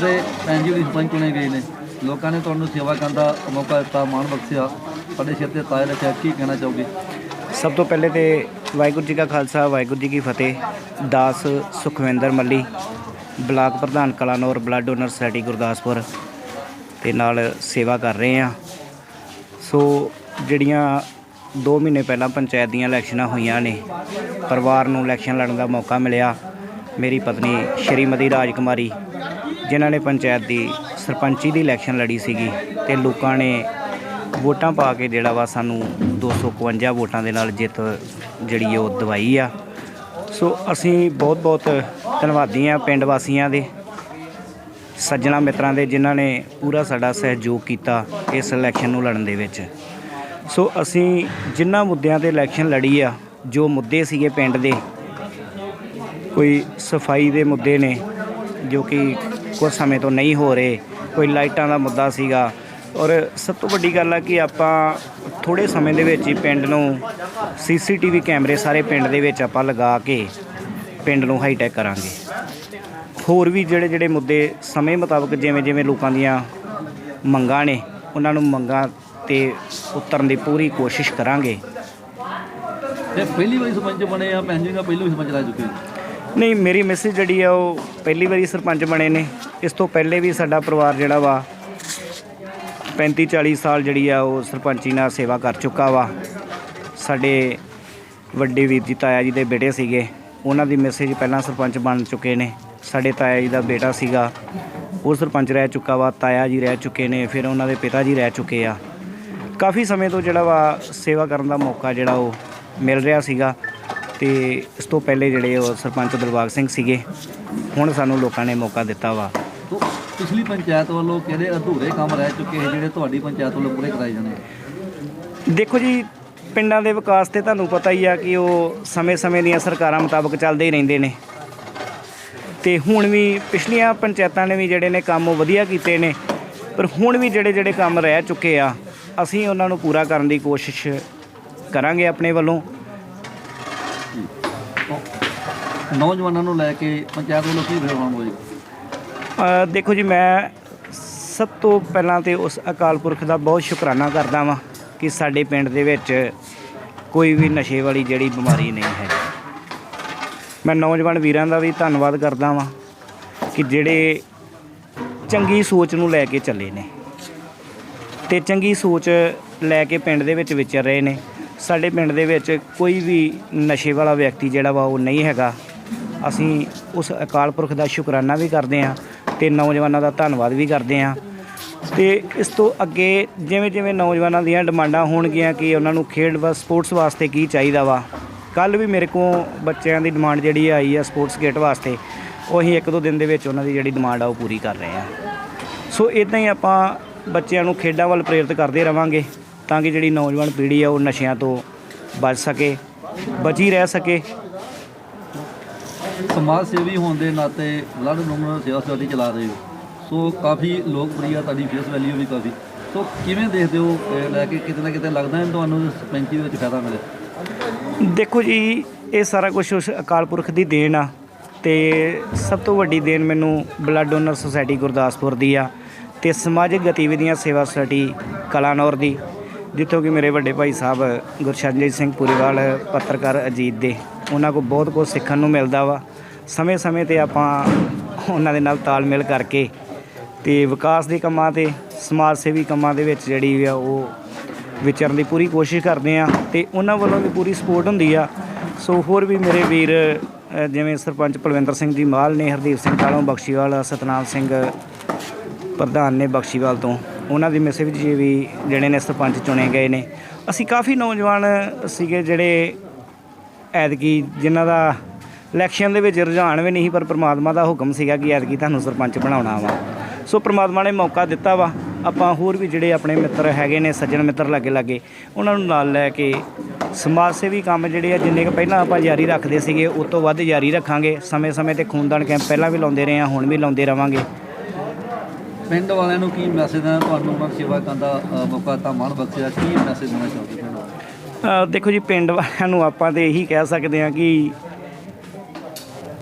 ਤੇ ਐਨਜੀਓ ਦੇ ਸਰਪੰਚ ਚੁਣੇ ਗਏ ਨੇ। ਲੋਕਾਂ ਨੇ ਤੁਹਾਨੂੰ ਸੇਵਾ ਕਰਨ ਦਾ ਮੌਕਾ ਦਿੱਤਾ, ਮਾਣ ਬਖਸ਼ਿਆ। ਤੁਹਾਡੇ ਸਿਰ ਤੇ ਤਾਜ ਰੱਖਿਆ, ਕੀ ਕਹਿਣਾ ਚਾਹੋਗੇ? ਸਭ ਤੋਂ ਪਹਿਲੇ ਤੇ ਵਾਹਿਗੁਰੂ ਜੀ ਕਾ ਖਾਲਸਾ, ਵਾਹਿਗੁਰੂ ਜੀ ਕੀ ਫਤਿਹ। ਦਾਸ ਸੁਖਵਿੰਦਰ ਮੱਲੀ, ਬਲਾਕ ਪ੍ਰਧਾਨ Kalanaur blood donor society Gurdaspur. ਤੇ ਨਾਲ ਸੇਵਾ ਕਰ ਰਹੇ ਆ ਸੋ ਜਿਹੜੀਆਂ 2 ਮਹੀਨੇ ਪਹਿਲਾਂ ਪੰਚਾਇਤ ਦੀਆਂ ਇਲੈਕਸ਼ਨਾਂ ਹੋਈਆਂ ਨੇ, ਪਰਿਵਾਰ ਨੂੰ ਇਲੈਕਸ਼ਨ ਲੜਨ ਦਾ ਮੌਕਾ ਮਿਲਿਆ। ਮੇਰੀ ਪਤਨੀ ਸ਼੍ਰੀਮਤੀ ਰਾਜਕੁਮਾਰੀ, ਜਿਨ੍ਹਾਂ ਨੇ ਪੰਚਾਇਤ ਦੀ ਸਰਪੰਚੀ ਦੀ ਇਲੈਕਸ਼ਨ ਲੜੀ ਸੀਗੀ ਤੇ ਲੋਕਾਂ ਨੇ ਵੋਟਾਂ ਪਾ ਕੇ ਜਿਹੜਾ ਵਾ ਸਾਨੂੰ 251 ਵੋਟਾਂ ਦੇ ਨਾਲ ਜਿੱਤ ਜਿਹੜੀ ਉਹ ਦਵਾਈ ਆ। ਸੋ ਅਸੀਂ ਬਹੁਤ ਬਹੁਤ ਧੰਨਵਾਦੀ ਆ ਪਿੰਡ ਵਾਸੀਆਂ ਦੇ, ਸੱਜਣਾ ਮਿੱਤਰਾਂ ਦੇ, ਜਿਨ੍ਹਾਂ ਨੇ ਪੂਰਾ ਸਾਡਾ ਸਹਿਯੋਗ ਕੀਤਾ ਇਸ ਇਲੈਕਸ਼ਨ ਨੂੰ ਲੜਨ ਦੇ ਵਿੱਚ। ਸੋ ਅਸੀਂ ਜਿਨ੍ਹਾਂ ਮੁੱਦਿਆਂ ਤੇ ਇਲੈਕਸ਼ਨ ਲੜੀ ਆ, ਜੋ ਮੁੱਦੇ ਸੀਗੇ ਪਿੰਡ ਦੇ ਕੋਈ ਸਫ਼ਾਈ ਦੇ ਮੁੱਦੇ ਨੇ ਜੋ ਕਿ ਕੁਝ ਸਮੇਂ ਤੋਂ ਨਹੀਂ ਹੋ ਰਹੇ, ਕੋਈ ਲਾਈਟਾਂ ਦਾ ਮੁੱਦਾ ਸੀਗਾ। ਔਰ ਸਭ ਤੋਂ ਵੱਡੀ ਗੱਲ ਆ ਕਿ ਆਪਾਂ ਥੋੜੇ ਸਮੇਂ ਦੇ ਵਿੱਚ ਹੀ ਪਿੰਡ ਨੂੰ ਸੀਸੀਟੀਵੀ ਕੈਮਰੇ ਸਾਰੇ ਪਿੰਡ ਦੇ ਵਿੱਚ ਆਪਾਂ ਲਗਾ ਕੇ ਪਿੰਡ ਨੂੰ ਹਾਈਟੈਕ ਕਰਾਂਗੇ। ਹੋਰ ਵੀ ਜਿਹੜੇ ਜਿਹੜੇ ਮੁੱਦੇ ਸਮੇਂ ਮੁਤਾਬਕ ਜਿਵੇਂ ਜਿਵੇਂ ਲੋਕਾਂ ਦੀਆਂ ਮੰਗਾਂ ਨੇ, ਉਹਨਾਂ ਨੂੰ ਮੰਗਾਂ ਤੇ ਉਤਰਨ ਦੀ ਪੂਰੀ ਕੋਸ਼ਿਸ਼ ਕਰਾਂਗੇ। ਤੇ ਪਹਿਲੀ ਵਾਰੀ ਸਰਪੰਚ ਬਣੇ ਆ, ਭੈਣ ਜੀ ਸਰਪੰਚ ਰਹਿ ਚੁੱਕੇ ਨਹੀਂ, ਮੇਰੀ ਮੈਸੇਜ ਜਿਹੜੀ ਆ ਉਹ ਪਹਿਲੀ ਵਾਰੀ ਸਰਪੰਚ ਬਣੇ ਨੇ। ਇਸ ਤੋਂ ਪਹਿਲੇ ਵੀ ਸਾਡਾ ਪਰਿਵਾਰ ਜਿਹੜਾ ਵਾ 35 40 ਸਾਲ ਜਿਹੜੀ ਆ ਉਹ ਸਰਪੰਚੀ ਨਾਲ ਸੇਵਾ ਕਰ ਚੁੱਕਾ ਵਾ। ਸਾਡੇ ਵੱਡੇ ਵੀਰ ਜੀ, ਤਾਇਆ ਜੀ ਦੇ ਬੇਟੇ ਸੀਗੇ। ਉਹਨਾਂ ਦੀ ਮੈਸੇਜ ਪਹਿਲਾਂ ਸਰਪੰਚ ਬਣ ਚੁੱਕੇ ਨੇ। ਸਾਡੇ ਤਾਇਆ ਜੀ ਦਾ ਬੇਟਾ ਸੀਗਾ, ਉਹ ਸਰਪੰਚ ਰਹਿ ਚੁੱਕਾ ਵਾ, ਤਾਇਆ ਜੀ ਰਹਿ ਚੁੱਕੇ ਨੇ, ਫਿਰ ਉਹਨਾਂ ਦੇ ਪਿਤਾ ਜੀ ਰਹਿ ਚੁੱਕੇ ਆ। ਕਾਫੀ ਸਮੇਂ ਤੋਂ ਜਿਹੜਾ ਵਾ ਸੇਵਾ ਕਰਨ ਦਾ ਮੌਕਾ ਜਿਹੜਾ ਉਹ ਮਿਲ ਰਿਹਾ ਸੀਗਾ। ਤੇ ਇਸ ਤੋਂ ਪਹਿਲੇ ਜਿਹੜੇ ਉਹ ਸਰਪੰਚ ਦਿਲਬਾਗ ਸਿੰਘ ਸੀਗੇ ਹੁਣ ਸਾਨੂੰ ਲੋਕਾਂ ਨੇ ਮੌਕਾ ਦਿੱਤਾ ਵਾ। ਤੋ ਪਿਛਲੀ ਪੰਚਾਇਤ ਵੱਲੋਂ ਕਿਹੜੇ ਅਧੂਰੇ ਕੰਮ ਰਹਿ ਚੁੱਕੇ ਹੈ ਜਿਹੜੇ ਤੁਹਾਡੀ ਪੰਚਾਇਤ ਵੱਲੋਂ ਪੂਰੇ ਕਰਾਏ ਜਾਣੇ? ਦੇਖੋ ਜੀ ਪਿੰਡਾਂ ਦੇ ਵਿਕਾਸ ਤੇ ਤੁਹਾਨੂੰ ਪਤਾ ਹੀ ਆ ਕਿ ਉਹ ਸਮੇਂ-ਸਮੇਂ ਦੀਆਂ ਸਰਕਾਰਾਂ ਮੁਤਾਬਕ ਚੱਲਦੇ ਹੀ ਰਹਿੰਦੇ ਨੇ। ਤੇ ਹੁਣ ਵੀ ਪਿਛਲੀਆਂ ਪੰਚਾਇਤਾਂ ਨੇ ਵੀ ਜਿਹੜੇ ਨੇ ਕੰਮ ਉਹ ਵਧੀਆ ਕੀਤੇ ਨੇ ਪਰ ਹੁਣ ਵੀ ਜਿਹੜੇ ਜਿਹੜੇ ਕੰਮ ਰਹਿ ਚੁੱਕੇ ਆ ਅਸੀਂ ਉਹਨਾਂ ਨੂੰ ਪੂਰਾ ਕਰਨ ਦੀ ਕੋਸ਼ਿਸ਼ ਕਰਾਂਗੇ ਆਪਣੇ ਵੱਲੋਂ। ਨੌਜਵਾਨਾਂ ਨੂੰ ਲੈ ਕੇ ਪੰਚਾਇਤ ਵੱਲੋਂ ਕੀ ਪ੍ਰੋਗਰਾਮ ਹੋਏਗਾ ਦੇਖੋ ਜੀ, ਮੈਂ ਸਭ ਤੋਂ ਪਹਿਲਾਂ ਤੇ ਉਸ ਅਕਾਲ ਪੁਰਖ ਦਾ ਬਹੁਤ ਸ਼ੁਕਰਾਨਾ ਕਰਦਾ ਵਾਂ ਕਿ ਸਾਡੇ ਪਿੰਡ ਦੇ ਵਿੱਚ ਕੋਈ ਵੀ ਨਸ਼ੇ ਵਾਲੀ ਜਿਹੜੀ ਬਿਮਾਰੀ ਨਹੀਂ ਹੈ। ਮੈਂ ਨੌਜਵਾਨ ਵੀਰਾਂ ਦਾ ਵੀ ਧੰਨਵਾਦ ਕਰਦਾ ਵਾਂ ਕਿ ਜਿਹੜੇ ਚੰਗੀ ਸੋਚ ਨੂੰ ਲੈ ਕੇ ਚੱਲੇ ਨੇ ਤੇ ਚੰਗੀ ਸੋਚ ਲੈ ਕੇ ਪਿੰਡ ਦੇ ਵਿੱਚ ਵਿਚਰ ਰਹੇ ਨੇ। ਸਾਡੇ ਪਿੰਡ ਦੇ ਵਿੱਚ ਕੋਈ ਵੀ ਨਸ਼ੇ ਵਾਲਾ ਵਿਅਕਤੀ ਜਿਹੜਾ ਵਾ ਉਹ ਨਹੀਂ ਹੈਗਾ। ਅਸੀਂ ਉਸ ਅਕਾਲ ਪੁਰਖ ਦਾ ਸ਼ੁਕਰਾਨਾ ਵੀ ਕਰਦੇ ਹਾਂ ਤੇ ਨੌਜਵਾਨਾਂ ਦਾ ਧੰਨਵਾਦ ਵੀ ਕਰਦੇ ਹਾਂ। ਤੇ ਇਸ ਤੋਂ ਅੱਗੇ ਜਿਵੇਂ ਜਿਵੇਂ ਨੌਜਵਾਨਾਂ ਦੀਆਂ ਡਿਮਾਂਡਾਂ ਹੋਣਗੀਆਂ ਕਿ ਉਹਨਾਂ ਨੂੰ ਖੇਡ ਵਾ, ਸਪੋਰਟਸ ਵਾਸਤੇ ਕੀ ਚਾਹੀਦਾ ਵਾ ਕੱਲ ਵੀ ਮੇਰੇ ਕੋਲ ਬੱਚਿਆਂ ਦੀ ਡਿਮਾਂਡ ਜਿਹੜੀ ਆਈ ਆ ਸਪੋਰਟਸ ਕਿੱਟ ਵਾਸਤੇ, ਉਹ ਅਸੀਂ ਇੱਕ ਦੋ ਦਿਨ ਦੇ ਵਿੱਚ ਉਹਨਾਂ ਦੀ ਜਿਹੜੀ ਡਿਮਾਂਡ ਆ ਉਹ ਪੂਰੀ ਕਰ ਰਹੇ ਹਾਂ। ਸੋ ਇਦਾਂ ਹੀ ਆਪਾਂ ਬੱਚਿਆਂ ਨੂੰ ਖੇਡਾਂ ਵੱਲ ਪ੍ਰੇਰਿਤ ਕਰਦੇ ਰਵਾਂਗੇ। ਤਾਂ ਕਿ ਜਿਹੜੀ ਨੌਜਵਾਨ ਪੀੜ੍ਹੀ ਆ ਉਹ ਨਸ਼ਿਆਂ ਤੋਂ ਬਚ ਸਕੇ ਬਚੀ ਰਹਿ ਸਕੇ। ਸਮਾਜ ਸੇਵੀ ਹੋਣ ਦੇ ਨਾਤੇ ਬਲੱਡ ਡੋਨਰ ਸੇਵਾ ਸੋਸਾਇਟੀ ਚਲਾ ਰਹੇ ਹੋ। ਸੋ ਕਾਫੀ ਲੋਕਪ੍ਰਿਯ ਤੁਹਾਡੀ ਫੇਸ ਵੈਲਿਊ ਵੀ ਕਾਫੀ। ਸੋ ਕਿਵੇਂ ਦੇਖਦੇ ਹੋ ਲੈ ਕੇ ਕਿਤੇ ਨਾ ਕਿਤੇ ਲੱਗਦਾ ਹੈ ਤੁਹਾਨੂੰ ਸਰਪੰਚੀ ਦੇ ਵਿੱਚ ਫਾਇਦਾ ਮਿਲੇ? ਦੇਖੋ ਜੀ ਇਹ ਸਾਰਾ ਕੁਝ ਉਸ ਅਕਾਲ ਪੁਰਖ ਦੀ ਦੇਣ ਆ ਤੇ ਸਭ ਤੋਂ ਵੱਡੀ ਦੇਣ ਮੈਨੂੰ ਬਲੱਡ ਡੋਨਰ ਸੁਸਾਇਟੀ ਗੁਰਦਾਸਪੁਰ ਦੀ ਆ ਤੇ ਸਮਾਜਿਕ ਗਤੀਵਿਧੀਆਂ ਸੇਵਾ ਸੁਸਾਇਟੀ ਕਲਾਨੌਰ ਦੀ। ਜਿੱਥੋਂ ਕਿ ਮੇਰੇ ਵੱਡੇ ਭਾਈ ਸਾਹਿਬ ਗੁਰਸ਼ਰਨਜੀਤ ਸਿੰਘ ਪੁਰੀਵਾਲ, ਪੱਤਰਕਾਰ ਅਜੀਤ ਦੇ, ਉਹਨਾਂ ਕੋਲ ਬਹੁਤ ਕੁਝ ਸਿੱਖਣ ਨੂੰ ਮਿਲਦਾ ਵਾ। ਸਮੇਂ-ਸਮੇਂ ਤੇ ਆਪਾਂ ਉਹਨਾਂ ਦੇ ਨਾਲ ਤਾਲਮੇਲ ਕਰਕੇ ਤੇ ਵਿਕਾਸ ਦੇ ਕੰਮਾਂ ਤੇ, ਸਮਾਜ ਸੇਵੀ ਕੰਮਾਂ ਦੇ ਵਿੱਚ ਜਿਹੜੀ ਆ ਉਹ ਵਿਚਰਨ ਦੀ ਪੂਰੀ ਕੋਸ਼ਿਸ਼ ਕਰਦੇ ਆ ਤੇ ਉਹਨਾਂ ਵੱਲੋਂ ਵੀ ਪੂਰੀ ਸਪੋਰਟ ਹੁੰਦੀ ਆ। ਸੋ ਹੋਰ ਵੀ ਮੇਰੇ ਵੀਰ ਜਿਵੇਂ ਸਰਪੰਚ ਪਲਵਿੰਦਰ ਸਿੰਘ ਜੀ ਮਾਲ ਨੇ, ਹਰਦੀਪ ਸਿੰਘ ਕਾਲੋਂ, ਬਖਸ਼ੀਵਾਲ, ਸਤਨਾਮ ਸਿੰਘ ਪ੍ਰਧਾਨ ਨੇ ਬਖਸ਼ੀਵਾਲ ਤੋਂ। ਉਹਨਾਂ ਦੀ ਮੈਸੇਜ ਜੀ ਵੀ ਜਿਹੜੇ ਨੇ ਸਰਪੰਚ ਚੁਣੇ ਗਏ ਨੇ। ਅਸੀਂ ਕਾਫੀ ਨੌਜਵਾਨ ਸੀਗੇ ਜਿਹੜੇ ਐਤਕੀ ਜਿਨ੍ਹਾਂ ਦਾ ਇਲੈਕਸ਼ਨ ਦੇ ਵਿੱਚ ਰੁਝਾਨ ਵੀ ਨਹੀਂ ਪਰ ਪ੍ਰਮਾਤਮਾ ਦਾ ਹੁਕਮ ਸੀਗਾ ਕਿ ਐਤਕੀ ਤੁਹਾਨੂੰ ਸਰਪੰਚ ਬਣਾਉਣਾ ਵਾ। ਸੋ ਪ੍ਰਮਾਤਮਾ ਨੇ ਮੌਕਾ ਦਿੱਤਾ ਵਾ। ਆਪਾਂ ਹੋਰ ਵੀ ਜਿਹੜੇ ਆਪਣੇ ਮਿੱਤਰ ਹੈਗੇ ਨੇ, ਸੱਜਣ ਮਿੱਤਰ ਲਾਗੇ ਲਾਗੇ, ਉਹਨਾਂ ਨੂੰ ਨਾਲ ਲੈ ਕੇ ਸਮਾਜ ਸੇਵੀ ਕੰਮ ਜਿਹੜੇ ਆ, ਜਿੰਨੇ ਕੁ ਪਹਿਲਾਂ ਆਪਾਂ ਜਾਰੀ ਰੱਖਦੇ ਸੀਗੇ ਉਸ ਤੋਂ ਵੱਧ ਜਾਰੀ ਰੱਖਾਂਗੇ। ਸਮੇਂ-ਸਮੇਂ ਤੇ ਖੂਨਦਾਨ ਕੈਂਪ ਪਹਿਲਾਂ ਵੀ ਲਾਉਂਦੇ ਰਹੇ ਆ ਹੁਣ ਵੀ ਲਾਉਂਦੇ ਰਵਾਂਗੇ। ਪਿੰਡ ਵਾਲਿਆਂ ਨੂੰ ਕੀ ਮੈਸੇਜ ਦੇਣਾ? ਤੁਹਾਨੂੰ ਉਹਨਾਂ ਸੇਵਾ ਕਰਨ ਦਾ ਮੌਕਾ ਤਾਂ ਮਾਣ ਬਖਸ਼ਿਆ। ਕੀ ਮੈਸੇਜ ਦੇਣਾ ਚਾਹੁੰਦੇ ਪਿੰਡ ਦੇਖੋ ਜੀ, ਪਿੰਡ ਵਾਲਿਆਂ ਨੂੰ ਆਪਾਂ ਤੇ ਇਹੀ ਕਹਿ ਸਕਦੇ ਹਾਂ ਕਿ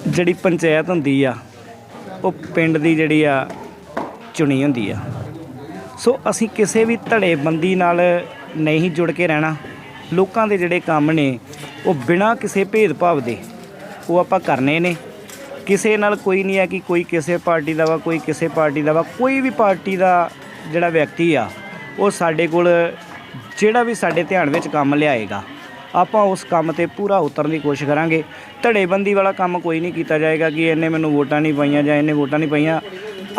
ਜਿਹੜੀ ਪੰਚਾਇਤ ਹੁੰਦੀ ਆ, ਉਹ ਪਿੰਡ ਦੀ ਜਿਹੜੀ ਆ, ਚੁਣੀ ਹੁੰਦੀ ਆ। ਸੋ ਅਸੀਂ ਕਿਸੇ ਵੀ ਧੜੇਬੰਦੀ ਨਾਲ ਨਹੀਂ ਜੁੜ ਕੇ ਰਹਿਣਾ। ਲੋਕਾਂ ਦੇ ਜਿਹੜੇ ਕੰਮ ਨੇ, ਉਹ ਬਿਨਾਂ ਕਿਸੇ ਭੇਦਭਾਵ ਦੇ ਉਹ ਆਪਾਂ ਕਰਨੇ ਨੇ। ਕਿਸੇ ਨਾਲ ਕੋਈ ਨਹੀਂ ਹੈ ਕਿ ਕੋਈ ਕਿਸੇ ਪਾਰਟੀ ਦਾ ਵਾ, ਕੋਈ ਕਿਸੇ ਪਾਰਟੀ ਦਾ ਵਾ, ਕੋਈ ਵੀ ਪਾਰਟੀ ਦਾ ਜਿਹੜਾ ਵਿਅਕਤੀ ਆ, ਉਹ ਸਾਡੇ ਕੋਲ ਜਿਹੜਾ ਵੀ ਸਾਡੇ ਧਿਆਨ ਵਿੱਚ ਕੰਮ ਲਿਆਏਗਾ। ਆਪਾਂ ਉਸ ਕੰਮ ਤੇ ਪੂਰਾ ਉਤਰਨ ਦੀ ਕੋਸ਼ਿਸ਼ ਕਰਾਂਗੇ। ਧੜੇਬੰਦੀ ਵਾਲਾ ਕੰਮ ਕੋਈ ਨਹੀਂ ਕੀਤਾ ਜਾਏਗਾ ਕਿ ਇਹਨੇ ਮੈਨੂੰ ਵੋਟਾਂ ਨਹੀਂ ਪਾਈਆਂ ਜਾਂ ਇਹਨੇ ਵੋਟਾਂ ਨਹੀਂ ਪਾਈਆਂ।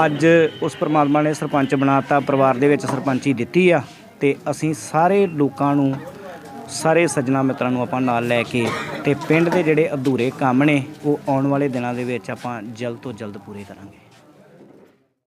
ਅੱਜ ਉਸ ਪਰਮਾਤਮਾ ਨੇ ਸਰਪੰਚ ਬਣਾਤਾ, ਪਰਿਵਾਰ ਦੇ ਵਿੱਚ ਸਰਪੰਚੀ ਦਿੱਤੀ ਆ ਤੇ ਅਸੀਂ ਸਾਰੇ ਲੋਕਾਂ ਨੂੰ ਸਾਰੇ ਸੱਜਣਾ ਮਿੱਤਰਾਂ ਨੂੰ ਆਪਾਂ ਨਾਲ ਲੈ ਕੇ ਤੇ ਪਿੰਡ ਦੇ ਜਿਹੜੇ ਅਧੂਰੇ ਕੰਮ ਨੇ, ਉਹ ਆਉਣ ਵਾਲੇ ਦਿਨਾਂ ਦੇ ਵਿੱਚ ਆਪਾਂ ਜਲਦ ਤੋਂ ਜਲਦ ਪੂਰੇ ਕਰਾਂਗੇ।